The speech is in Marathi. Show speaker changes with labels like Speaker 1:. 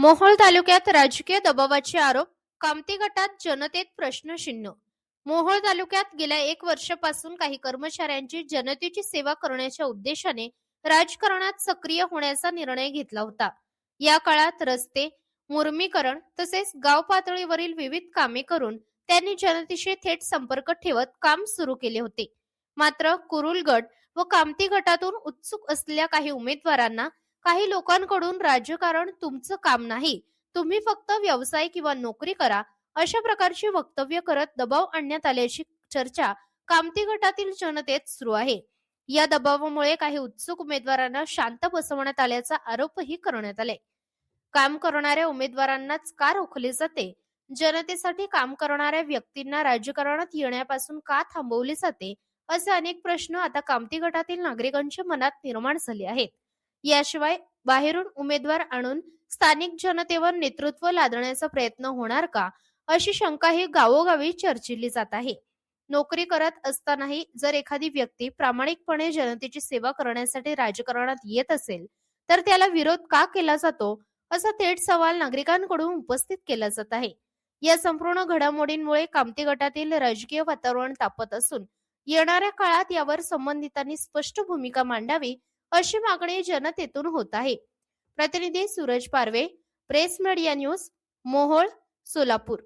Speaker 1: मोहोळ तालुक्यात राजकीय दबावाचे आरोप कामती गटात जनतेत प्रश्नचिन्ह मोहोळ तालुक्यात गेल्या एक वर्षापासून काही कर्मचाऱ्यांची जनतेची सेवा करण्याच्या उद्देशाने राजकारणात सक्रिय होण्याचा निर्णय घेतला होता. या काळात रस्ते मुर्मीकरण तसेच गाव पातळीवरील विविध कामे करून त्यांनी जनतेशी थेट संपर्क ठेवत काम सुरू केले होते. मात्र कुरुल गट व कामती गटातून उत्सुक असलेल्या काही उमेदवारांना काही लोकांकडून राजकारण तुमचं काम नाही. तुम्ही फक्त व्यवसाय किंवा नोकरी करा. अशा प्रकारची वक्तव्य करत दबाव आणण्यात आल्याची चर्चा कामती गटातील जनतेत सुरू आहे. या दबावामुळे काही उत्सुक उमेदवारांना शांत बसवण्यात आल्याचा आरोपही करण्यात आलाय काम करणाऱ्या उमेदवारांनाच का रोखले जाते? जनतेसाठी काम करणाऱ्या व्यक्तींना राजकारणात येण्यापासून का थांबवले जाते? असे अनेक प्रश्न आता कामती गटातील नागरिकांच्या मनात निर्माण झाले आहेत. याशिवाय बाहेरून उमेदवार आणून स्थानिक जनतेवर नेतृत्व लादण्याचा प्रयत्न होणार का? अशी शंका ही गावोगावी चर्चिली जात आहे. नोकरी करत असतानाही जर एखादी व्यक्ती प्रामाणिकपणे जनतेची सेवा करण्यासाठी राजकारणात येत असेल तर त्याला विरोध का केला जातो? असा थेट सवाल नागरिकांकडून उपस्थित केला जात आहे. या संपूर्ण घडामोडींमुळे कामती गटातील राजकीय वातावरण तापत असून येणाऱ्या काळात यावर संबंधितांनी स्पष्ट भूमिका मांडावी अशी मागणी जनतेतून होत आहे. प्रतिनिधी Suraj Parwe press media news Mohol Solapur.